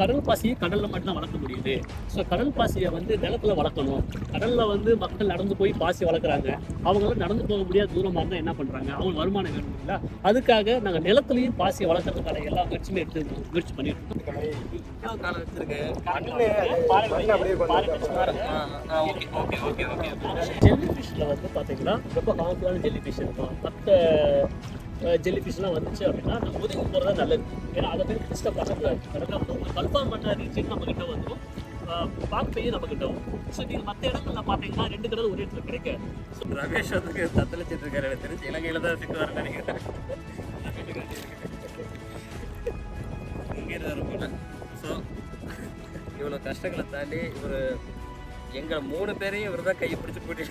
கடல் பாசியை கடல்ல மட்டும்தான் வளர்க்க முடியுது. ஸோ கடல் பாசியை வந்து நிலத்துல வளர்க்கணும். கடல்ல வந்து மக்கள் நடந்து போய் பாசி வளர்க்குறாங்க. அவங்களும் நடந்து போக முடியாத தூரமாக இருந்தால் என்ன பண்ணுறாங்க அவங்க வருமானம் வேணும் இல்ல அதுக்காக நாங்கள் நிலத்துலையும் பாசியை வளர்க்கறதுக்கான எல்லா முயற்சியுமே எடுத்து முயற்சி பண்ணிட்டு ஓகே ஓகே ஜெல்லி ஃபிஷ்ல வந்து பார்த்தீங்கன்னா ரொம்ப காமிக்கலான ஜெல்லி ஃபிஷ் இருக்கும். மற்ற ஜெல்லி ஃபிஷ்லாம் வந்துச்சு அப்படின்னா நம்ம ஒதுங்கி போகிறது நல்லது. ஏன்னா அதை போய் டிஸ்டர்ப் பண்ணக்கூடாது கரெக்டாக வந்து கன்ஃபார்ம் பண்ணுற ரீச்சன் நம்ம கிட்ட வந்துடும் பார்ப்பையும் நம்ம கிட்ட வரும். ஸோ நீங்கள் மற்ற இடங்கள்ல பார்த்தீங்கன்னா ரெண்டு கடல் ஒரே இடத்துல கிடைக்காது ரமேஷ் வந்து தத்தளிச்சிட்டு இருக்காரு. எனக்கு தெரிஞ்சு இலங்கையில் தான் சிக்குவாருன்னு நினைக்கிறேன். இங்கே இருக்கும் ஸோ இவ்வளோ கஷ்டங்களை தாண்டி இவர் எங்கள் மூணு பேரையும் இவர் தான் கையை பிடிச்சி போட்டு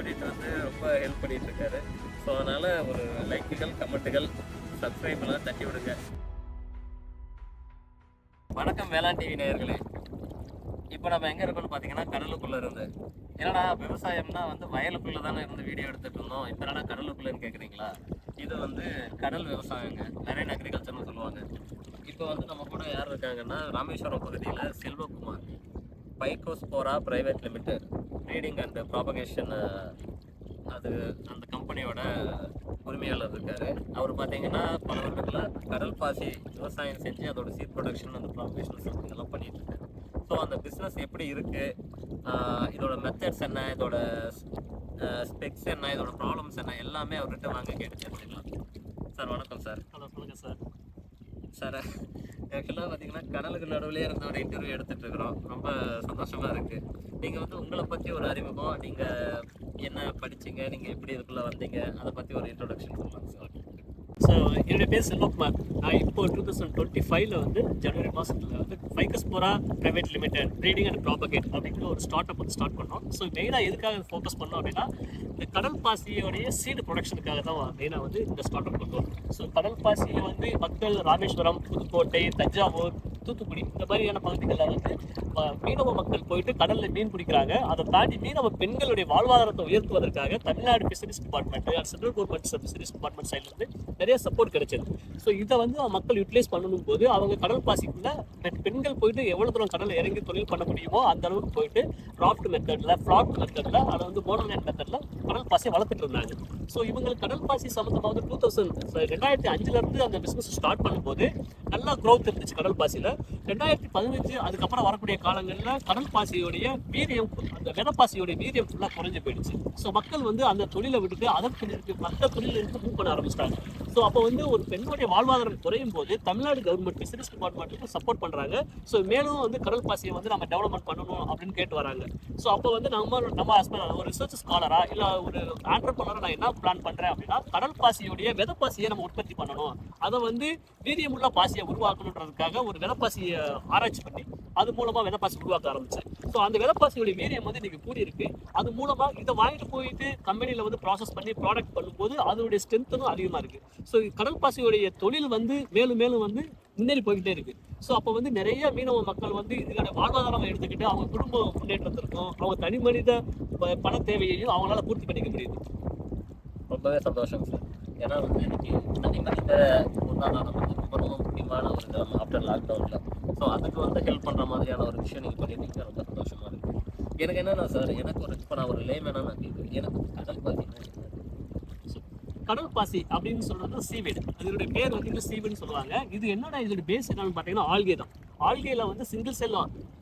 கம்யூனிட்டி வந்து ரொம்ப ஹெல்ப் பண்ணிட்டு இருக்காரு ஸோ அதனால் ஒரு லைக்குகள் கமெண்ட்டுகள் சப்ஸ்கிரைப் எல்லாம் தட்டி விடுங்க. வணக்கம் வேளாண் டிவி நேயர்களே. இப்போ நம்ம எங்கே இருக்கோம்னு பார்த்தீங்கன்னா கடலுக்குள்ளே இருந்து. என்னடா விவசாயம்னா வந்து வயலுக்குள்ளே தானே இருந்து வீடியோ எடுத்துட்டு இருந்தோம். இப்போ என்னடா கடலுக்குள்ளேன்னு கேட்குறீங்களா இது வந்து கடல் விவசாயங்க. மெரைன் அக்ரிகல்ச்சர்னு சொல்லுவாங்க. இப்போ வந்து நம்ம கூட யார் இருக்காங்கன்னா ராமேஸ்வரம் பகுதியில் Selvakumar. Phycospora private limited trading and propagation அது அந்த கம்பெனியோட உரிமையாளர் இருக்காரு. அவர் பார்த்தீங்கன்னா பல வருடத்தில் கடல் பாசி விவசாயம் செஞ்சு அதோட சீட் ப்ரொடக்ஷன் அந்த ப்ராபகேஷன் சம்திங் எல்லாம் பண்ணிட்டு இருக்காரு ஸோ அந்த பிஸ்னஸ் எப்படி இருக்கு? இதோட மெத்தட்ஸ் என்ன? இதோட ஸ்பெக்ஸ் என்ன? இதோட ப்ராப்ளம்ஸ் என்ன? எல்லாமே அவர்கிட்ட வாங்க கேட்டு தெரிஞ்சுக்கலாம். சார் வணக்கம் சார். ஹலோ வணக்கம் சார். சார் ஆக்சுவலாக பார்த்தீங்கன்னா கடலுக்கு நடுவுலயே இருந்த ஒரு இன்டர்வியூ எடுத்துகிட்டு இருக்கிறோம். ரொம்ப சந்தோஷமாக இருக்குது நீங்கள் வந்து உங்களை பற்றி ஒரு அறிமுகம் நீங்கள் என்ன படிச்சீங்க நீங்கள் எப்படி இதுக்குள்ளே வந்தீங்க அதை பற்றி ஒரு இன்ட்ரொடக்ஷன் சொல்லலாம் சார். ஸோ என்னுடைய பேர் செல்வகுமார் நான் இப்போ டூ தௌசண்ட் டுவெண்ட்டி ஃபைவ்ல வந்து ஜனவரி மாதத்தில் வந்து Phycospora private limited breeding and propagate அப்படிங்கிற ஒரு ஸ்டார்ட் அப் வந்து ஸ்டார்ட் பண்ணோம். ஸோ மெயினாக எதுக்காக ஃபோக்கஸ் பண்ணோம் அப்படின்னா இந்த கடல் பாசியோடைய சீடு ப்ரொடக்ஷனுக்காக தான் மெயினாக வந்து இந்த ஸ்டார்ட் அப் கொண்டு ஸோ கடல் பாசியை வந்து மக்கள் ராமேஸ்வரம் புதுக்கோட்டை தஞ்சாவூர் தூத்துக்குடி இந்த மாதிரியான பகுதிகளில் வந்து மீனவ மக்கள் போயிட்டு கடலில் மீன் பிடிக்கிறாங்க. அதை தாண்டி மீனவ பெண்களுடைய வாழ்வாதாரத்தை உயர்த்துவதற்காக Tamil Nadu fisheries department central government fisheries department சைட்லேருந்து நிறைய நிறைய சப்போர்ட் கிடைச்சது. ஸோ இதை வந்து மக்கள் யூட்டிலைஸ் பண்ணணும் போது அவங்க கடல் பாசிக்குள்ள பெண்கள் போயிட்டு எவ்வளோ தூரம் கடல்ல இறங்கி தொழில் பண்ண முடியுமோ அந்த அளவுக்கு போயிட்டு ராஃப்ட் மெத்தடில் ஃப்ளாட் மெத்தடில் அதை வந்து மோனோலேண்ட் மெத்தடில் கடல் பாசியை வளர்த்துட்டு இருந்தாங்க. ஸோ இவங்களுக்கு கடல் பாசி சம்மந்தமாக வந்து டூ தௌசண்ட் ரெண்டாயிரத்தி அஞ்சுலேருந்து அந்த பிஸ்னஸ் ஸ்டார்ட் பண்ணும்போது நல்லா க்ரோத் இருந்துச்சு கடல் பாசியில். ரெண்டாயிரத்தி பதினஞ்சு அதுக்கப்புறம் வரக்கூடிய காலங்களில் கடல் பாசியோடைய வீரியம் அந்த வெதப்பாசியோடைய வீரியம் ஃபுல்லாக குறைஞ்சு போயிடுச்சு. ஸோ மக்கள் வந்து அந்த தொழிலை விட்டுட்டு அதற்கு மற்ற தொழிலிருந்து மூவ் பண்ண ஆரம்பிச்சிட்டாங்க. ஸோ அப்போ வந்து ஒரு பெண்ணுடைய வாழ்வாதாரம் குறையும் போது தமிழ்நாடு கவர்மெண்ட் பிசினஸ் டிபார்ட்மெண்ட்டுக்கு சப்போர்ட் பண்ணுறாங்க ஸோ மேலும் வந்து கடல் பாசியை வந்து நம்ம டெவலப்மெண்ட் பண்ணணும் அப்படின்னு கேட்டு வராங்க. ஸோ அப்போ வந்து நம்ம நம்ம ஹஸ்பண்ட் ஒரு ரிசர்ச் ஸ்காலரா இல்லை ஒரு ஆண்டர்பனராக நான் என்ன பிளான் பண்ணுறேன் அப்படின்னா கடல் பாசியுடைய விதப்பாசியை நம்ம உற்பத்தி பண்ணணும். அதை வந்து வீரியமுள்ள பாசியை உருவாக்கணுன்றதுக்காக ஒரு விதப்பாசியை ஆராய்ச்சி பண்ணி அது மூலமாக விதப்பாசி உருவாக்க ஆரம்பிச்சேன். ஸோ அந்த விதப்பாசியோட வீரியம் வந்து இன்றைக்கி கூடியிருக்கு. அது மூலமாக இதை வாங்கிட்டு போயிட்டு கம்பெனியில் வந்து ப்ராசஸ் பண்ணி ப்ராடக்ட் பண்ணும்போது அதனுடைய ஸ்ட்ரென்த்தும் அதிகமாக இருக்குது ஸோ கடல் தொழில் வந்து மேலும் மேலும் வந்து முன்னேறி போய்கிட்டே இருக்கு. ஸோ அப்போ வந்து நிறைய மீனவ மக்கள் வந்து இதோட வாழ்வாதாரம் எடுத்துக்கிட்டு அவங்க குடும்ப முன்னேற்றத்திற்கும் அவங்க தனி மனித பண தேவையையும் அவங்களால பூர்த்தி பண்ணிக்க முடியுது. ரொம்பவே சந்தோஷம் சார். ஏன்னா வந்து இன்னைக்கு தனி மனித பொருளாதாரம் வந்து ரொம்ப ரொம்ப முக்கியமான ஒரு இது ஆஃப்டர் லாக்டவுனில் ஸோ அதுக்கு வந்து ஹெல்ப் பண்ணுற மாதிரியான ஒரு விஷயம் நீங்கள் பண்ணியிருக்கீங்க ரொம்ப சந்தோஷமாக இருக்குது எனக்கு என்னன்னா சார் எனக்கு ஒரு இப்போ நான் ஒரு லேமேனா நான் கேட்குறேன் எனக்கு கடல் பார்த்தீங்கன்னா கடல் பாசி அப்படின்னு சொல்றது சீவீடு அதனுடைய பேர் வந்து சீவீடுன்னு சொல்லுவாங்க. இது என்னோட இதோட பேஸ் என்னன்னு பார்த்தீங்கன்னா ஆல்கே தான். ஆல்கேல வந்து single cell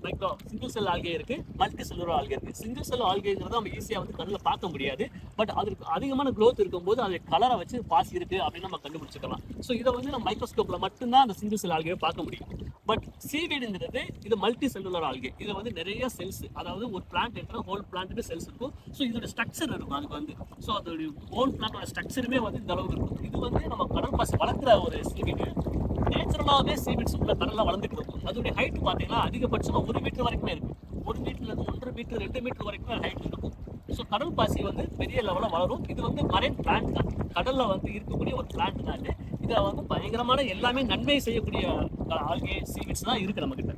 micro single cell algae இருக்கு மல்டி செல்லுலர் ஆல்கே இருக்கு. சிங்கிள் செல் ஆல்கேங்கிறத நம்ம ஈஸியாக வந்து கண்ணில் பார்க்க முடியாது. பட் அதுக்கு அதிகமான க்ளோத் இருக்கும்போது அதை கலரை வச்சு பாசி இருக்கு அப்படின்னு நம்ம கண்டுபிடிச்சிக்கலாம். ஸோ இதை வந்து நம்ம மைக்ரோஸ்கோப்ல மட்டும்தான் அந்த சிங்கிள் செல் ஆல்கேவை பார்க்க முடியும். பட் சீவீடுங்கிறது இது மல்டி செல்லுலர் ஆல்கே இது வந்து நிறைய செல்ஸ் அதாவது ஒரு பிளான்ட் எடுத்தால் ஹோல் பிளான்ட்டுக்கு செல்ஸ் இருக்கும். ஸோ இதோட ஸ்ட்ரக்சர் இருக்கும் அதுக்கு வந்து. ஸோ அதோடைய ஹோல் பிளான்ட்டோட ஸ்ட்ரக்சருமே வந்து இந்த அளவுக்கு இருக்கும். இது வந்து நம்ம கடல் பாசி வளர்க்குற ஒரு சீவீடு நேச்சுரலாகவே சீவீட்ஸ் உள்ள கடலில் வளர்ந்துட்டு இருக்கும். அதோடைய ஹைட் பார்த்தீங்கன்னா அதிகபட்சமாக ஒரு மீட்டர் வரைக்குமே இருக்கும் ஒரு மீட்டர்ல இருந்து ஒன்றரை மீட்டர் ரெண்டு மீட்டர் வரைக்கும் ஹைட் இருக்கும். ஸோ கடல் பாசி வந்து பெரிய லெவலில் வளரும். இது வந்து மரைன் பிளான்ட் தான். கடலில் வந்து இருக்கக்கூடிய ஒரு பிளான்ட் தான். இது இதில் வந்து பயங்கரமான எல்லாமே நன்மை செய்யக்கூடிய ஆல்கே சீவிட்ஸ் தான் இருக்கு நம்ம கிட்ட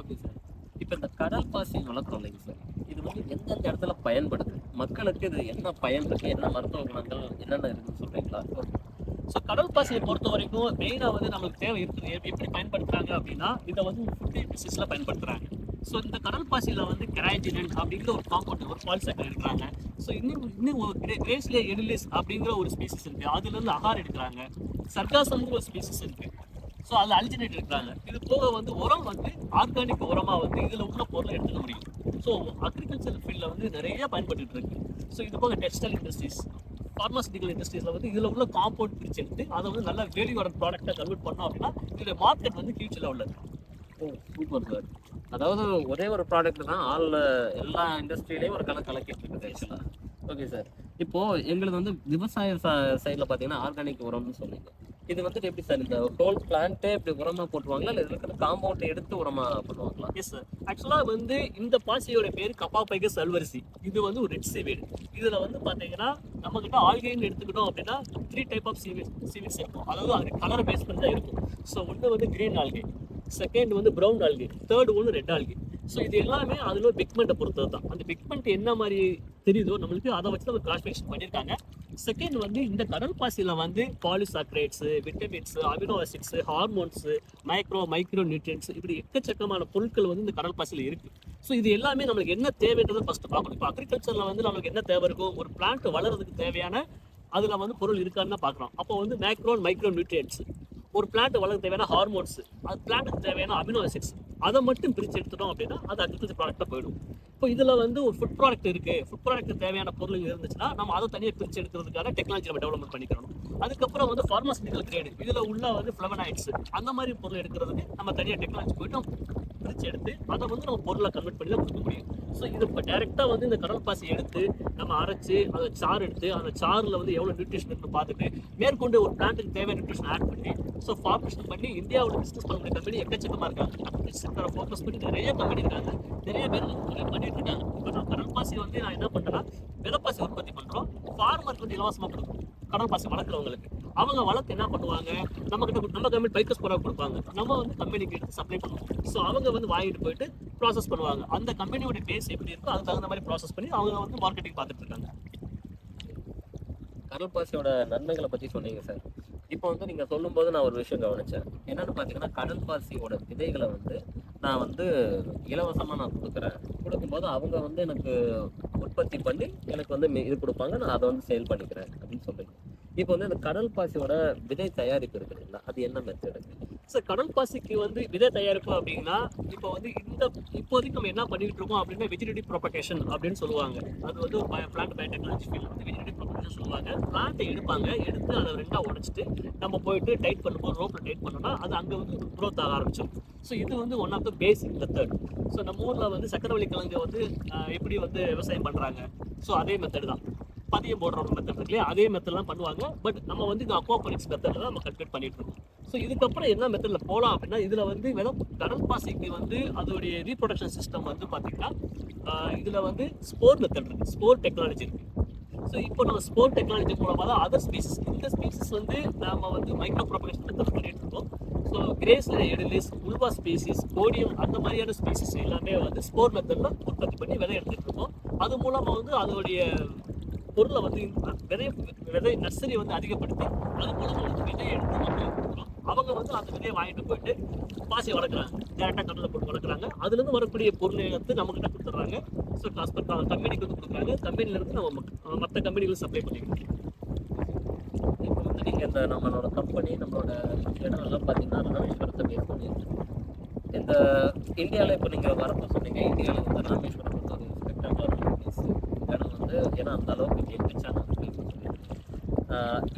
ஓகே சார் இப்போ இந்த கடல் பாசி வளர்க்குறோம் இல்லைங்க சார் இது வந்து எந்தெந்த இடத்துல பயன்படுது? மக்களுக்கு இது என்ன பயன் இருக்கு? என்ன மருத்துவ குணங்கள் என்னென்ன இருக்குன்னு சொல்றீங்களா? ஸோ கடல் பாசியை பொறுத்த வரைக்கும் மெயினாக வந்து நம்மளுக்கு தேவை இருக்குது. எப்படி பயன்படுத்துறாங்க அப்படின்னா இதை வந்து ஃபுட் இண்டஸ்ட்ரீஸில் பயன்படுத்துகிறாங்க ஸோ இந்த கடல் பாசியில் வந்து கெராஜினன் அப்படிங்கிற ஒரு காம்பவுண்ட் ஒரு பாலிசைக்கிள் எடுக்கிறாங்க ஸோ இன்னும் இன்னும் ஒரு கிரே கிரேஸ்லியா எடிலிஸ் அப்படிங்கிற ஒரு ஸ்பீசிஸ் இருக்குது அதுலேருந்து அகார் எடுக்கிறாங்க. சர்காசம்ங்கிற ஒரு ஸ்பீசிஸ் இருக்குது ஸோ அதில் அல்ஜினேட் எடுக்கிறாங்க. இது போக வந்து உரம் வந்து ஆர்கானிக் உரமாக வந்து இதில் உள்ள பொருளை எடுத்துக்க முடியும். ஸோ அக்ரிகல்ச்சர் ஃபீல்டில் வந்து நிறைய பயன்பட்டு இருக்கு. ஸோ இது போக டெக்ஸ்டைல் இண்டஸ்ட்ரீஸ் ஃபார்மாசிட்டிக்கல் இண்டஸ்ட்ரீஸில் வந்து இதில் உள்ள காம்பவுண்ட் பிரிச்சு எடுத்து அதை வந்து நல்ல வேல்யூவோட ப்ராடக்ட்டை கன்வெர்ட் பண்ணோம் அப்படின்னா இதோட மார்க்கெட் வந்து ஃபியூச்சரில் உள்ளது. சூப்பர் சார் அதாவது ஒரே ஒரு ப்ராடக்ட் தான் ஆல் எல்லா இண்டஸ்ட்ரியிலையும் ஒரு கலர் கலக்கிட்டு இருக்குது ஆக்சுவலாக ஓகே சார் இப்போ எங்களுக்கு வந்து விவசாய சைடில் பார்த்தீங்கன்னா ஆர்கானிக் உரம்னு சொன்னீங்க. இது வந்துட்டு எப்படி சார் இந்த ஹோல் பிளான்ட்டே இப்படி உரமா போட்டுருவாங்களா? இல்லை இருக்கிற காம்பவுண்டை எடுத்து உரமாக பண்ணுவாங்களா? எஸ் சார் ஆக்சுவலாக வந்து இந்த பாசியோட பேர் கப்பா பைக்க சல்வரிசி. இது வந்து ஒரு ரெட் சீவீடு இதில் வந்து பார்த்தீங்கன்னா நம்ம கிட்ட ஆல்கைன்னு எடுத்துக்கிட்டோம் அப்படின்னா த்ரீ டைப் ஆஃப் சீவி சீவீட்ஸ் இருக்கும். அதாவது அது கலரை பேஸ் பண்ணி தான் இருக்கும். ஸோ ஒன்று வந்து கிரீன் ஆல்கே செகண்ட் வந்து ப்ரௌன் ஆல்கே தேர்ட் ஒன்று ரெட் ஆல்கி ஸோ இது எல்லாமே அதில் பிக்மெண்ட்டை பொறுத்தது தான். அந்த பிக்மெண்ட் என்ன மாதிரி தெரியுதோ நம்மளுக்கு அதை வச்சு அவங்க கிளாசிஃபிகேஷன் பண்ணியிருக்காங்க. செகண்ட் வந்து இந்த கடல் பாசியில் வந்து polysaccharides vitamins amino hormones micro micro nutrients இப்படி எக்கச்சக்கமான பொருட்கள் வந்து இந்த கடல் பாசியில் இருக்குது ஸோ இது எல்லாமே நம்மளுக்கு என்ன தேவைன்றதை ஃபஸ்ட்டு பார்க்கணும். இப்போ அக்ரிகல்ச்சரில் வந்து நம்மளுக்கு என்ன தேவை இருக்கும் ஒரு பிளான்ட் வளர்றதுக்கு தேவையான அதில் வந்து பொருள் இருக்கான்னு தான் பார்க்குறோம். அப்போ வந்து மேக்ரோ மைக்ரோ நியூட்ரியன்ஸ் ஒரு பிளான்ட் வளர்க்க தேவையான ஹார்மோன்ஸ் அது பிளான்ட்டுக்கு தேவையான அமினோ ஆசிட்ஸ் அதை மட்டும் பிரித்து எடுத்துட்டோம் அப்படின்னா அது அக்ரிகல்ச்சர் ப்ராடக்டாக போயிடும். இப்போ இதில் வந்து ஒரு ஃபுட் ப்ராடக்ட் இருக்குது ஃபுட் ப்ராடக்ட் தேவையான பொருள் இருந்துச்சுன்னா நம்ம அதை தனியாக பிரித்து எடுக்கிறதுக்கான டெக்னாலஜி நம்ம டெவலப்மெண்ட் பண்ணிக்கிறோம் அதுக்கப்புறம் வந்து ஃபார்மாசிட்டிக்கல் கிரேடு இதில் உள்ள வந்து ஃப்ளவனாய்ட்ஸ் அந்த மாதிரி பொருள் எடுக்கிறதுக்கு நம்ம தனியாக டெக்னாலஜி போய்ட்டு பிரித்து எடுத்து அதை வந்து நம்ம பொருளை கன்வெர்ட் பண்ணி தான் கொடுக்க முடியும். ஸோ இது இப்போ டேரெக்டாக வந்து இந்த கடல் பாசி எடுத்து நம்ம அரைச்சி அதை சாறு எடுத்து அந்த சாரில் வந்து எவ்வளோ நியூட்ரிஷன் இருக்குன்னு பார்த்துட்டு மேற்கொண்டு ஒரு பிளான்ட்டுக்கு தேவையான நியூட்ரிஷன் ஆட் பண்ணி ஸோ ஃபார்மேஷன் பண்ணி இந்தியாவோட பிஸ்னஸ் பண்ணக்கூடிய கம்பெனி எக்கச்சக்கமாக இருக்காங்க. செக்டரை ஃபோக்கஸ் பண்ணி நிறைய கம்பெனி இருக்காங்க. நிறைய பேர் வந்து தொழில் பண்ணிட்டு இருக்காங்க. இப்போ நான் கடற்பாசி வந்து நான் என்ன பண்ணுறேன்னா விலப்பாசி உற்பத்தி பண்ணுறோம் ஃபார்மருக்கு வந்து இலவசமாக கொடுக்கும் கடற்பாசி வளர்க்குறவங்களுக்கு. அவங்க வளர்த்து என்ன பண்ணுவாங்க? நம்ம கிட்ட நம்ம கம்பெனி பைக்கஸ் போட கொடுப்பாங்க. நம்ம வந்து கம்பெனிக்கு எடுத்து சப்ளை பண்ணுவோம். ஸோ அவங்க வந்து வாங்கிட்டு போயிட்டு ப்ராசஸ் பண்ணுவாங்க. அந்த கம்பெனியோட பேஸ் எப்படி இருக்கோ அதுக்கு தகுந்த மாதிரி ப்ராசஸ் பண்ணி அவங்க வந்து மார்க்கெட்டிங் பார்த்துட்டு இருக்காங்க. கடல் பாசியோட நன்மைகளை பற்றி சொன்னீங்க சார் இப்போ வந்து நீங்கள் சொல்லும்போது நான் ஒரு விஷயம் கவனித்தேன் என்னன்னு பார்த்தீங்கன்னா கடல் பாசியோட விதைகளை வந்து நான் வந்து இலவசமாக நான் கொடுக்குறேன். கொடுக்கும்போது அவங்க வந்து எனக்கு உற்பத்தி பண்ணி எனக்கு வந்து இது கொடுப்பாங்க. நான் அதை வந்து சேல் பண்ணிக்கிறேன் அப்படின்னு சொல்லுங்க. இப்போ வந்து இந்த கடல் பாசியோட விதை தயாரிப்பு இருக்கு இல்லைங்களா? அது என்ன மெத்தடு ஸோ கடல் பாசிக்கு வந்து விதை தயாரிப்பு அப்படின்னா இப்போ வந்து இந்த இப்போதைக்கு நம்ம என்ன பண்ணிட்டு இருக்கோம் அப்படின்னா வெஜிடேட்டிவ் ப்ரொபகேஷன் அப்படின்னு சொல்லுவாங்க. அது வந்து ஒரு பிளான்ட் பயோடெக்னாலஜி ஃபீல்ட் வந்து வெஜிடேட்டிவ் ப்ரொபகேஷன் சொல்லுவாங்க. பிளான்ட்டை எடுப்பாங்க. எடுத்து அதை ரெண்டாக உடைச்சிட்டு நம்ம போயிட்டு டைட் பண்ணும்போது ரோப்பில் டைட் பண்ணோம்னா அது அங்கே வந்து க்ரோத் ஆக ஆரம்பிச்சிடும் ஸோ இது வந்து one of the basic method so நம்ம ஊரில் வந்து சக்கரவள்ளி கிழங்கு வந்து எப்படி வந்து விவசாயம் பண்ணுறாங்க ஸோ அதே மெத்தடு தான். பதியம் போடுற மெத்தட் இருக்கு அதே மெத்தட்லாம் பண்ணுவாங்க. பட் நம்ம வந்து இந்த அக்வாபனிக்ஸ் மெத்தடில் தான் நம்ம கல்குலேட் பண்ணிட்டு இருக்கோம். ஸோ இதுக்கப்புறம் என்ன மெத்தடில் போகலாம் அப்படின்னா இதில் வந்து வெறும் கடல் பாசிக்கு வந்து அதோடைய ரீப்ரொடக்ஷன் சிஸ்டம் வந்து பார்த்தீங்கன்னா இதில் வந்து ஸ்போர் மெத்தட் இருக்குது ஸ்போர் டெக்னாலஜி இருக்குது ஸோ இப்போ நம்ம ஸ்போர்ட் டெக்னாலஜி மூலமாக தான் அதர் ஸ்பீசிஸ் இந்த ஸ்பீசிஸ் வந்து நாம் வந்து மைக்ரோ ப்ரொபகேஷன் மெத்தட் பண்ணிட்டு இருக்கோம். ஸோ கிரேஸ்ல எடிலிஸ் உல்வா ஸ்பீசிஸ் கோடியம் அந்த மாதிரியான ஸ்பீசிஸ் எல்லாமே வந்து ஸ்போர் மெத்தடில் உற்பத்தி பண்ணி விதை எடுத்துகிட்டு இருக்கோம். அது மூலமாக வந்து அதோடைய பொருளை வந்து விதை விதை நர்சரியை வந்து அதிகப்படுத்தி அது மூலமாக வந்து விதையை எடுத்து நம்ம அவங்க வந்து அந்த விதையை வாங்கிட்டு போயிட்டு பாசி வளர்க்குறாங்க. டேரெக்டாக கடலில் போட்டு வளர்க்குறாங்க. அதுலேருந்து வரக்கூடிய பொருளை வந்து நம்மக்கிட்ட கொடுத்துட்றாங்க. ஸோ ட்ரான்ஸ்பர் கம்பெனிக்கு வந்து கொடுக்குறாங்க. கம்பெனிலேருந்து நம்ம மற்ற கம்பெனிகளுக்கு சப்ளை பண்ணிக்கிறோம் இப்போ வந்து நீங்கள் இந்த நம்மளோட கம்பெனி நம்மளோட இடம் எல்லாம் பார்த்தீங்கன்னா ராமேஸ்வரத்தை பேஸ் இந்த இந்தியாவில் இப்போ நீங்கள் வரப்போ சொன்னீங்க இந்தியாவில் வந்து ராமேஸ்வரம் வந்து ஒரு ஸ்பெக்டாகுலர் பிளேஸ் இடம் வந்து ஏன்னா அந்த அளவுக்கு கேட்பிச்சாங்க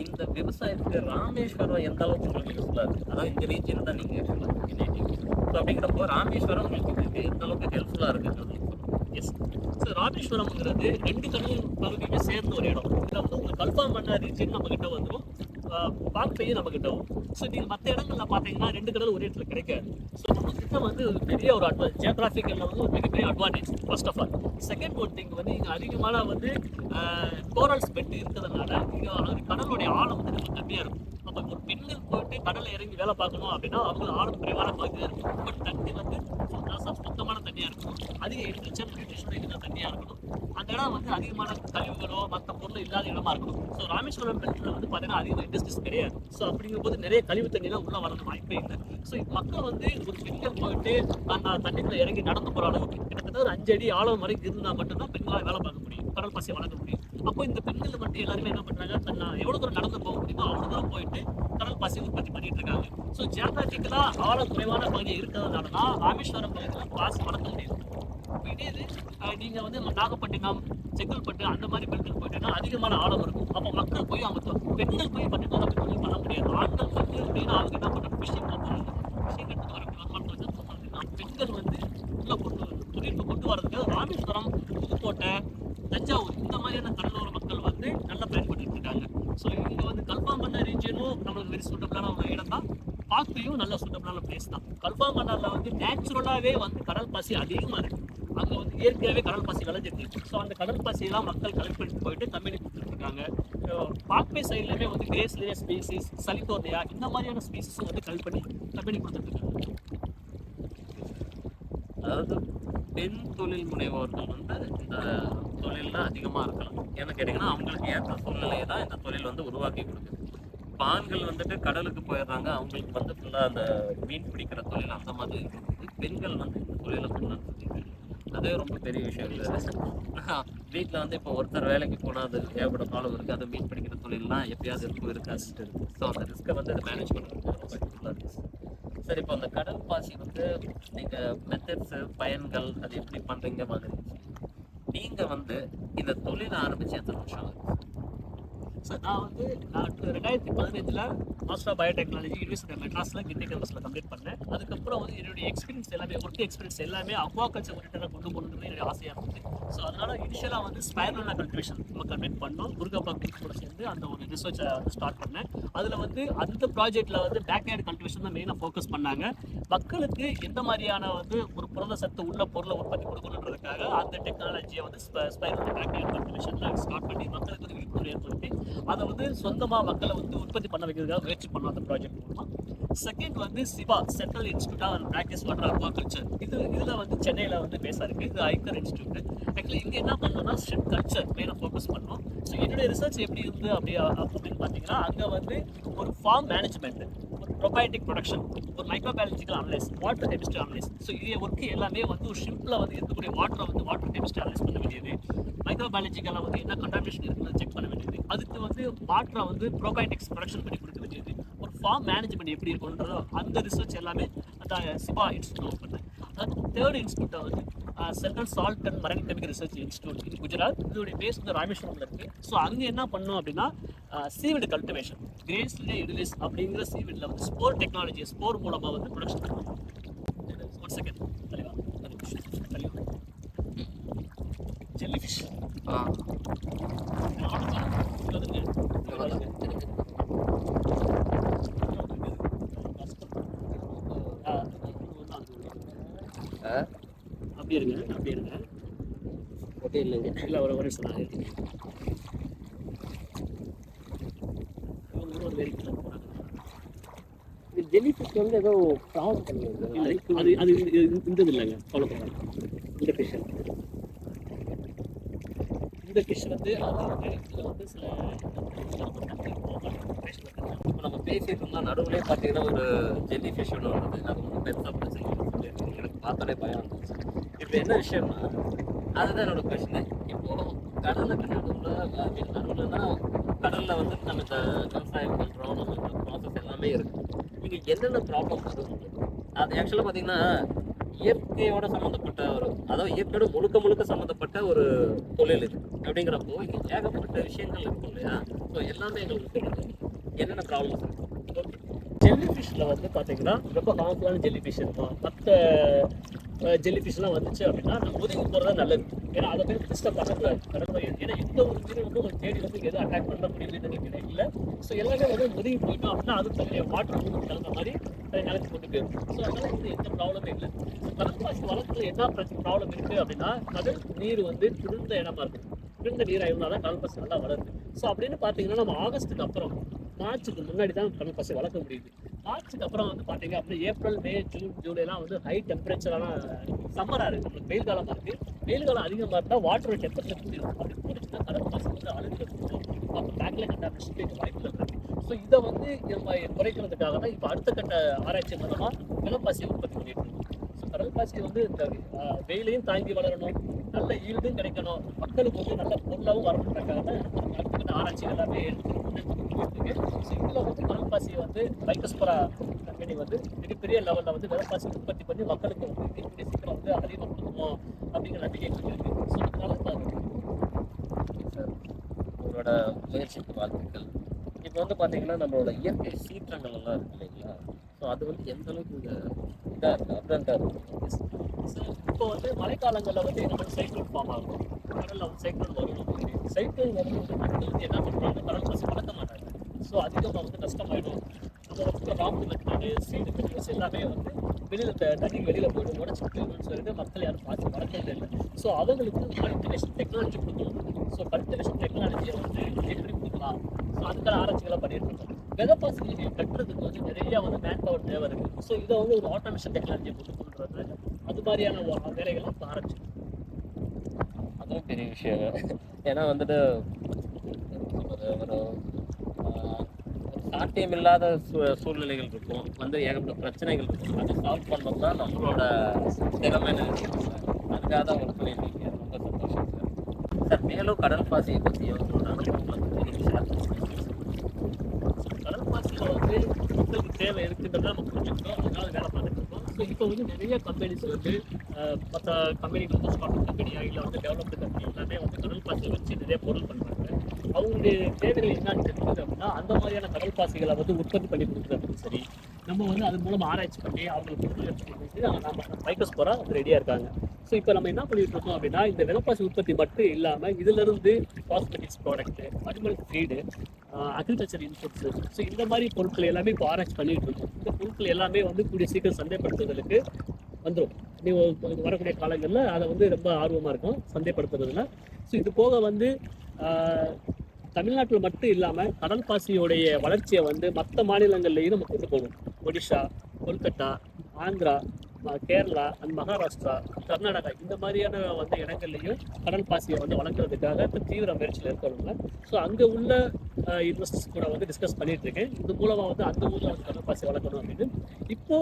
இந்த விவசாயத்துக்கு ராமேஸ்வரம் எந்த அளவுக்கு உங்களுக்கு யூஸ்ஃபுல்லாக இருக்குது அதாவது இந்த ரீஜியன் தான் நீங்கள் ஸோ அப்படிங்கிறப்போ ராமேஸ்வரம் உங்களுக்கு எந்த அளவுக்கு ஹெல்ப்ஃபுல்லாக இருக்குது எஸ் ஸோ ராமேஸ்வரம்ங்கிறது ரெண்டு கடல் பகுதியுமே சேர்ந்த ஒரு இடம். இதில் வந்து உங்களுக்கு கன்ஃபார்ம் பண்ண ரீஜியன் நம்மக்கிட்ட வந்துடும் பாக்பேயும் நம்மக்கிட்ட வரும். ஸோ நீங்கள் மற்ற இடங்களில் பார்த்தீங்கன்னா ரெண்டு கடல் ஒரே இடத்துல கிடைக்காது. ஸோ நம்ம கிட்ட வந்து பெரிய ஒரு அட்வான்ஸ் ஜியோகிராஃபிக்கலில் வந்து ஒரு மிகப்பெரிய advantage first of all second one thing வந்து இங்கே அதிகமான வந்து கோரல்ஸ் பெட் இருக்கிறதுனால இங்கே ஆழம் வந்து ரொம்ப கம்மியாக இருக்கும். அப்போ ஒரு பெண்ணு போயிட்டு கடலில் இறங்கி வேலை பார்க்கணும் அப்படின்னா அவங்க ஆழம் குறைவான பகுதியாக இருக்கும். பட் தண்ணி வந்து சுத்தமான சுத்தமான தண்ணியாக இருக்கும். அதிக எரிச்சல் நியூட்ரிஷன் தண்ணியாக இருக்கணும். அந்த இடம் வந்து அதிகமான மற்ற பொருள் இல்லாத இடமா இருக்கும். ஸோ ராமேஸ்வரம் பெல்ட்டில் வந்து பார்த்தீங்கன்னா அதிகமாக இண்டஸ்ட்ரீஸ் கிடையாது. ஸோ அப்படிங்கும்போது நிறைய கழிவு தண்ணியெல்லாம் உள்ள வரது வாய்ப்பே இல்லை. ஸோ மக்கள் வந்து ஒரு பெண்கள் போயிட்டு அந்த தண்ணிக்குள்ள இறங்கி நடந்து போகிற அளவுக்கு கிட்டத்தட்ட ஒரு அஞ்சு அடி ஆழம் வரைக்கும் இருந்தால் மட்டும்தான் பெண்களால் வேலை பார்க்க முடியும். கடல் பசியை வளர்க்க முடியும். அப்போ இந்த பெண்கள் மட்டும் எல்லாருமே என்ன பண்ணுறாங்க தன்னை எவ்வளோ தூரம் நடந்து போக முடியுமோ அவ்வளோ தூரம் போயிட்டு கடல் பசி உற்பத்தி பண்ணிட்டு இருக்காங்க. ஸோ ஜியாகிரபிக்கலா ஆழம் குறைவான பகுதி இருக்கிறதுனால தான் ராமேஸ்வரம் பகுதியில் பாசி வளர்க்க முடியும் இப்போ இதே இது நீங்கள் வந்து நாகப்பட்டினம் செங்கல்பட்டு அந்த மாதிரி பெண்கள் போயிட்டீங்கன்னா அதிகமான ஆழம் இருக்கும். அப்போ மக்கள் போய் அவங்க பெண்கள் போய் பட்டினம் அப்படி தொழில் பண்ண முடியாது. ஆண்கள் வந்து அப்படின்னா அவங்க என்ன பண்ணுறாங்க விஷயம் போகிறாங்க விஷயம் கட்டு வரக்கூடிய பார்த்தீங்கன்னா பெண்கள் வந்து உள்ள கொண்டு தொழிலுக்கு கொண்டு வரதுக்கு ராமேஸ்வரம் புதுக்கோட்டை தஞ்சாவூர் இந்த மாதிரியான கடலோர மக்கள் வந்து நல்லா பயன்பட்டு இருக்காங்க. ஸோ இங்கே வந்து கல்பாம்பண்ண ரீஜனும் நம்மளுக்கு வெரி சூட்டபிளான ஒரு இடம் தான். பார்க்கையும் நல்ல சூட்டபிளான பிளேஸ் தான். கல்பாம்பண்ணரில் வந்து நேச்சுரலாகவே வந்து கடல் பசி அதிகமாக இருக்குது அங்கே வந்து ஏற்கனவே கடல் பாசி விளைஞ்சிருக்கு ஸோ அந்த கடல் பாசியெல்லாம் மக்கள் கலெக்ட் பண்ணிட்டு போயிட்டு கம்பெனி கொடுத்துருக்காங்க. இருக்காங்க பாக்பே சைட்லேயுமே வந்து கிரேஸ்லேயே ஸ்பீசிஸ் சலித்தோர்லையா இந்த மாதிரியான ஸ்பீசிஸும் வந்து கலெக்ட் பண்ணி கம்பெனி கொடுத்துருக்காங்க. அதாவது பெண் தொழில் முனைவோர்கள் வந்து இந்த தொழிலில் அதிகமாக இருக்கலாம். ஏன்னு கேட்டிங்கன்னா அவங்களுக்கு ஏற்ற சூழ்நிலையை தான் இந்த தொழில் வந்து உருவாக்கி கொடுக்குது. இப்போ ஆண்கள் வந்துட்டு கடலுக்கு போயிடுறாங்க அவங்களுக்கு வந்து ஃபுல்லாக அந்த மீன் பிடிக்கிற தொழில் அந்த மாதிரி இருக்குது. பெண்கள் வந்து இந்த தொழிலை ஃபுல்லாக அதே ரொம்ப பெரிய விஷயம் இல்லை. வீட்டில் வந்து இப்போ ஒருத்தர் வேலைக்கு போனால் அது ஏகப்பட்ட ப்ராப்ளம் இருக்குது அது மீட் பண்ணிக்கிற தொழிலெலாம் எப்பயாவது இருக்கும் இருக்காது. ஸோ அந்த ரிஸ்க்கை வந்து அதை மேனேஜ் பண்ணுறது ரொம்ப யூஸ்ஃபுல்லாக இருக்குது சரி இப்போ அந்த கடல் பாசி வந்து நீங்கள் மெத்தட்ஸு பயன்கள் அது எப்படி பண்ணுறீங்க மாதிரி. நீங்கள் வந்து இந்த தொழிலை ஆரம்பித்து எத்தனை வருஷம் ஆகுது? சார் நான் வந்து நான் ரெண்டாயிரத்தி பதினஞ்சில் மாஸ்டர் ஆஃப் பயோடெக்னாலஜி யூனிவர்சிட்டி மெட்ராஸில் கிண்டி கேம்பஸில் கம்ப்ளீட் பண்ணேன். அதுக்கப்புறம் வந்து என்னுடைய எக்ஸ்பீரியன்ஸ் எல்லாமே ஒர்க் எக்ஸ்பீரியன்ஸ் எல்லாமே அக்வாகல்ச்சர் ஓரியன்டாக கொண்டு போகணுன்றது என்னுடைய ஆசையாக இருந்தது. ஸோ அதனால் இனிஷியலாக வந்து ஸ்பைரலான கல்டிவேஷன் நம்ம கம்ப்ளீட் பண்ணோம். துர்காபா குரூப் கூட சேர்ந்து அந்த ஒரு ரிசர்ச்சை வந்து ஸ்டார்ட் பண்ணேன். அதில் வந்து அந்த ப்ராஜெக்ட்டில் வந்து பேக்யார்டு கல்டிவேஷன் தான் மெயினாக ஃபோக்கஸ் பண்ணாங்க. மக்களுக்கு எந்த மாதிரியான வந்து ஒரு புரத சத்து உள்ள பொருளை உற்பத்தி கொடுக்கணுன்றதுக்காக அந்த டெக்னாலஜியை வந்து ஸ்பைரல் பேக்யார்டு ஏர்ட் கல்டிவேஷனில் ஸ்டார்ட் பண்ணி மக்களுக்கு வந்து விழிப்புணர்வு ஏற்படுத்தி அதை வந்து சொந்தமாக மக்களை வந்து உற்பத்தி பண்ண வைக்கிறதுக்காக முயற்சி பண்ணோம் அந்த ப்ராஜெக்ட் மூலமாக செகண்ட் வந்து CIBA central institute of brackish water aquaculture இது இதில் வந்து சென்னையில் வந்து பேச இருக்குது இது ஐக்கர் இன்ஸ்டியூட் ஆக்சுவலி இங்கே என்ன பண்ணோம்னா ஸ்ட்ரிப் கல்ச்சர் மேலே ஃபோக்கஸ் பண்ணோம். ஸோ என்னுடைய ரிசர்ச் எப்படி இருந்து அப்படி அப்படின்னு பார்த்தீங்கன்னா அங்கே வந்து ஒரு ஃபார்ம் மேனேஜ்மெண்ட் ஒரு ப்ரொபயோட்டிக் ப்ரொடக்ஷன் ஒரு microbiological analyse water chemistry analyse so இதே ஒர்க் எல்லாமே வந்து ஒரு ஷிம்பில் வந்து இருக்கக்கூடிய வாட்டரை வந்து வாட்டர் கெமிஸ்ட்ரி அனலைஸ் பண்ண வேண்டியது. மைக்ரோபயாலஜிக்கலாக வந்து என்ன கண்டாமினேஷன் இருக்குன்னு செக் பண்ண வேண்டியது. அதுக்கு வந்து வாட்டரை வந்து ப்ரோபயோட்டிக்ஸ் ப்ரொடக்ஷன் பண்ணி கொடுக்க வேண்டியது. ஒரு ஃபார்ம் மேனேஜ்மெண்ட் எப்படி இருக்குன்றதோ அந்த ரிசர்ச் எல்லாமே அந்த சிபா இன்ஸ்டியூட் பண்ணேன். தேர்ட் இன்ஸ்டியூட்டை வந்து central salt and marine chemical research institute இது குஜராத் இதோடைய பேஸ் வந்து ராமேஸ்வரம்ல இருக்கு. ஸோ அங்கே என்ன பண்ணோம் அப்படின்னா சீவிடு கல்டிவேஷன் கிரேஸ்லே இடிலிஸ் அப்படிங்கிற சீவிடில் வந்து ஸ்போர் டெக்னாலஜி ஸ்போர் மூலமாக வந்து ப்ரொடக்ஷன் பண்ணுவோம் ஒன் செகண்ட் தலைவா தலைவா ஜெல்லி ஃபிஷ் ஆ அப்படியே இருங்க அப்படியே இருங்க. ஓகே இல்லைங்க இல்லை ஒரு ஒரு சொன்னாங்க வெரி ஜெல்லி ஃபிஷ் வந்து ஏதோ ப்ராப்ளம் பண்ணிடுது இல்லை அது அது இந்த- இந்த- இந்த இது இல்லைங்க ஃபாலோ பண்ணுறாங்க இந்த ஃபிஷ் இந்த ஃபிஷ் வந்து இதில் வந்து சில இப்போ நம்ம பேசிட்டு இருந்தோம் நடுவுலயே பார்த்தீங்கன்னா ஒரு ஜெல்லி ஃபிஷ் ஒன்று வந்தது. அது ரொம்ப பெருசாக பிடிச்சி எனக்கு பார்த்தாலே பயம் இருந்துச்சு இப்போ என்ன விஷயம்னா அதுதான் என்னோட கொஸ்டின் இப்போ கடலுக்கு நடுவில் நடுவில்னா கடலில் வந்து நம்ம இந்த விவசாயம் பண்ணுறோம் நம்ம இந்த ப்ராசஸ் எல்லாமே இருக்குது இங்கே என்னென்ன ப்ராப்ளம் வரும் அது ஆக்சுவலாக பார்த்தீங்கன்னா இயற்கையோட சம்மந்தப்பட்ட ஒரு அதாவது இயற்கையோட முழுக்க முழுக்க சம்மந்தப்பட்ட ஒரு தொழில் இது. அப்படிங்கிறப்போ இங்கே ஏகப்பட்ட விஷயங்கள் இருக்கும் இல்லையா? ஸோ எல்லாமே எங்களுக்கு தெரியுது. என்னென்ன ப்ராப்ளம்ஸ் இருக்கு? ஜெல்லி ஃபிஷ்ஷில் வந்து பார்த்தீங்கன்னா ரொம்ப ஹார்ம்ஃபுல்லான ஜெல்லி ஃபிஷ் இருக்கும் மற்ற ஜெல்லி ஃபிஷ்லாம் வந்துச்சு அப்படின்னா நம்ம ஒதுங்கி போகிறதா நல்லது. ஏன்னா அதை போய் டிஸ்டர்ப் பண்ணக்கூடாது. கடற்கரை ஏன்னா எந்த ஒரு உயிரினம் வந்து ஒரு தேடி வந்து எதுவும் அட்டாக் பண்ண முடியுதுன்னு நினைக்கிறேன் இல்லை. ஸோ எல்லாமே வந்து ஒதுங்கி போயிட்டோம் அப்படின்னா அது தனியாக வாட்டர் வந்து கலந்த மாதிரி அதை நிலச்சி கொண்டு போயிடும். ஸோ அதனால் வந்து எந்த ப்ராப்ளமே இல்லை. கடல் பாசி வளர்க்குறது என்ன பிரச்சனை ப்ராப்ளம் இருக்குது அப்படின்னா கடல் நீர் வந்து குளிர்ந்த இடமா இருக்குது குளிர்ந்த நீராக இருந்தால் தான் கடல்பாசி நல்லா வளருது. ஸோ அப்படின்னு பார்த்தீங்கன்னா நம்ம ஆகஸ்ட்டுக்கு அப்புறம் மார்ச்சுக்கு முன்னாடி தான் கடல் பாசி வளர்க்க முடியுது. மார்ச்சுக்கு அப்புறம் வந்து பார்த்தீங்க அப்படின்னா ஏப்ரல் மே ஜூன் ஜூலைலாம் வந்து ஹை டெம்பரேச்சரான சம்மராக இருக்குது நம்மளுக்கு வெயில் காலமாக இருக்குது வெயில் காலம் அதிகமாக இருந்தால் வாட்டர் டெம்பரேச்சர் கூடிடும் அப்படி கூடிச்சுன்னா கடல் பாசி வந்து அழுகிறது அப்போ பேக்கில் கண்டாமினேஷன் வாய்ப்பு இருக்குது ஸோ இதை வந்து நம்ம குறைக்கிறதுக்காக தான் இப்போ அடுத்த கட்ட ஆராய்ச்சி மூலமாக நிலப்பாசியை உற்பத்தி பண்ணிட்டு இருக்கோம். ஸோ கடல் பாசி வந்து இந்த வெயிலையும் தாங்கி வளரணும். நல்ல ஈல்டும் கிடைக்கணும். மக்களுக்கு வந்து நல்ல பொருளாகவும் வரணுன்றக்காக தான் ஆராய்ச்சி எல்லாமே எடுத்துருக்கு ஸோ இதில் வந்து கடல்பாசியை வந்து மைக்கஸ்பரா கம்பெனி வந்து மிகப்பெரிய லெவலில் வந்து நிலப்பாசி உற்பத்தி பண்ணி மக்களுக்கு வந்து சீக்கிரம் வந்து அதிகமாக கொடுக்கணும் அப்படிங்கிற நம்பிக்கை எங்களுக்கு இருக்கு. ஸோ அதனால சார் உங்களோட முயற்சிக்கு வாழ்த்துக்கள். இப்போ வந்து பார்த்தீங்கன்னா நம்மளோட இயற்கை சீற்றங்கள் எல்லாம் இருக்கு இல்லைங்களா? ஸோ அது வந்து எந்த அளவுக்கு இதாக இருக்குது அப்ரண்டாக இருக்குது இப்போ வந்து மழைக்காலங்களில் வந்து என்ன சைக்ளோன் ஃபார்ம் ஆகும்? கடலில் வந்து சைக்ளோன் வரும். சைக்ளோன் வரும்போது மக்கள் வந்து என்ன பண்ணுறாங்க கடல் பசி வளர்க்க மாட்டாங்க. ஸோ அதிகமாக வந்து நஷ்டமாயிடும். நம்ம வந்து ராம்பு மெத்தடு சீடு மெத்தட்ஸ் எல்லாமே வந்து வெளியில் தண்ணி வெளியில் போய்டும். உடச்சிட்டு போயிடும்னு சொல்லிட்டு மக்கள் யாரும் பார்த்து வளர்க்கறதே இல்லை. ஸோ அவங்களுக்கு கல்டிவேஷன் டெக்னாலஜி கொடுக்கணும். ஸோ கல்டிவேஷன் டெக்னாலஜியை வந்து எப்படி கொடுக்கலாம்? ஸோ அதுக்கான ஆராய்ச்சிகளை பண்ணியிருக்கோம் இருக்கோம் விதப்பாசி கட்டுறதுக்கு வந்து நிறைய வந்து மேன் பவர் தேவை இருக்குது ஸோ இதை வந்து ஒரு ஆட்டோமேஷன் டெக்னாலஜியை கொண்டு பண்ணுறது அது மாதிரியான வேலைகள்லாம் வேலைகளை இப்போ ஆரம்பிச்சு அதுவும் பெரிய விஷயம். ஏன்னா வந்துட்டு ஒரு ஒரு சாத்தியம் இல்லாத சூ- சூழ்நிலைகள் இருக்கும். வந்து ஏகப்பட்ட பிரச்சனைகள் இருக்கும். அதை சால்வ் பண்ணணும் தான் நம்மளோட திறமை அதுக்காக தான் உங்களுக்கு ரொம்ப சந்தோஷம் சார் சார் மேலும் கடல் பாசியை பற்றி உங்களோட அனுபவங்களை பற்றி நீங்கள் ஷேர் பண்ணுங்க கடல் பாசியில் வந்து மக்களுக்கு தேவை இருக்குன்றதை நம்ம புரிஞ்சுக்கிட்டோம். அதனால வேலை பார்த்துட்டு இருக்கோம். ஸோ இப்போ வந்து நிறைய கம்பெனிஸ் வந்து மற்ற கம்பெனிகள் வந்து ஸ்டார்ட் கம்பெனியாக இல்லை வந்து டெவலப்டு கம்பெனி எல்லாமே வந்து கடல் பாசியை வச்சு நிறைய பொருள் பண்ணுறாங்க அவங்களுடைய தேவைகள் என்னன்னு தெரிஞ்சது அப்படின்னா அந்த மாதிரியான கடல் பாசிகளை வந்து உற்பத்தி பண்ணி கொடுக்குறது சரி நம்ம வந்து அது மூலம் ஆராய்ச்சி பண்ணி அவங்களுக்கு முயற்சி பண்ணிட்டு நம்ம மைக்கஸ் போகிறா ரெடியாக இருக்காங்க. ஸோ இப்போ நம்ம என்ன பண்ணிட்டு இருக்கோம் அப்படின்னா இந்த விலப்பாசி உற்பத்தி மட்டும் இல்லாமல் இதிலிருந்து cosmetics product animal feed agriculture inputs so இந்த மாதிரி பொருட்கள் எல்லாமே இப்போ ஆராய்ச்சி பண்ணிட்டு இருக்கோம். இந்த பொருட்கள் எல்லாமே வந்து கூடிய சீக்கிரம் சந்தைப்படுத்துதலுக்கு வந்துடும் நீ வரக்கூடிய காலங்களில் அதை வந்து ரொம்ப ஆர்வமாக இருக்கும் சந்தைப்படுத்துறதுல. ஸோ இது போக வந்து தமிழ்நாட்டில் மட்டும் இல்லாமல் கடல் பாசியோடைய வளர்ச்சியை வந்து மற்ற மாநிலங்கள்லையும் நம்ம கொண்டு போகணும். ஒடிஷா கொல்கத்தா ஆந்திரா கேரளா அண்ட் மகாராஷ்டிரா கர்நாடகா இந்த மாதிரியான வந்து இடங்கள்லையும் கடல் பாசியை வந்து வளர்க்குறதுக்காக இப்போ தீவிர முயற்சியில் இருக்கிறவங்க. ஸோ அங்கே உள்ள இன்வெஸ்டர்ஸ் கூட வந்து டிஸ்கஸ் பண்ணிட்டு இருக்கேன் இது மூலமாக வந்து அந்த ஊரில் வந்து கடல் பாசியை வளர்க்கணும் அப்படின்னு. இப்போ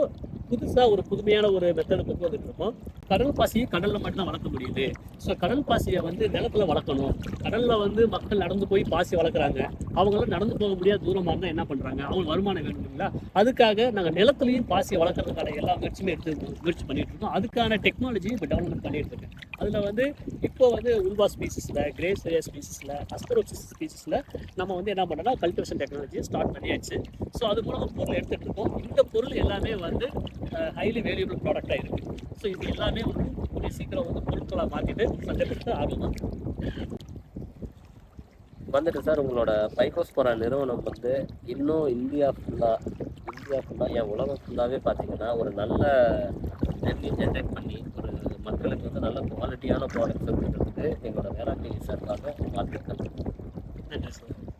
புதுசாக ஒரு புதுமையான ஒரு மெத்தடு கொண்டு வந்துட்டு இருக்கோம். கடல் பாசியை கடலில் மட்டும்தான் வளர்க்க முடியுது. ஸோ கடல் பாசியை வந்து நிலத்துல வளர்க்கணும். கடலில் வந்து மக்கள் நடந்து போய் பாசி வளர்க்குறாங்க. அவங்களாம் நடந்து போக முடியாத தூரமாக இருந்தால் என்ன பண்ணுறாங்க அவங்களுக்கு வருமானம் வேணும் இல்லைங்களா? அதுக்காக நாங்கள் நிலத்துலையும் பாசியை வளர்க்குறதுக்கான எல்லா முயற்சியுமே எடுத்து முயற்சி பண்ணிகிட்டு இருக்கோம். அதுக்கான டெக்னாலஜி இப்போ டெவலப்மெண்ட் பண்ணிட்டு இருக்கேன். அதில் வந்து இப்போ வந்து உல்வா ஸ்பீசிஸில் கிரே சோயா ஸ்பீசிஸில் அஸ்பரோசிஸ் ஸ்பீசிஸில் நம்ம வந்து என்ன பண்ணோம்னா கல்டிவேஷன் டெக்னாலஜியை ஸ்டார்ட் பண்ணியாச்சு. ஸோ அது மூலமாக பொருள் எடுத்துகிட்டு இருக்கோம். இந்த பொருள் எல்லாமே வந்து ஹைலி வேல்யூபிள் ப்ராடக்டாக இருக்குது ஸோ இது எல்லாமே வந்து கூடிய சீக்கிரம் வந்து பொருட்களாக மாற்றிட்டு ஆர்வமாக இருக்கு. வந்துட்டு சார் உங்களோட பைக்கோஸ்போரா நிறுவனம் வந்து இன்னும் இந்தியா ஃபுல்லாக இந்தியா ஃபுல்லாக என் உலகம் ஃபுல்லாகவே பார்த்தீங்கன்னா ஒரு நல்ல ரெவன்யூ ஜென்ரேட் பண்ணி ஒரு மக்களுக்கு வந்து நல்ல குவாலிட்டியான ப்ராடக்ட்ஸ் கொடுக்கறதுக்கு எங்களோட வேளாண்மை சார்பாக வாழ்த்துக்கள் நன்றி சார்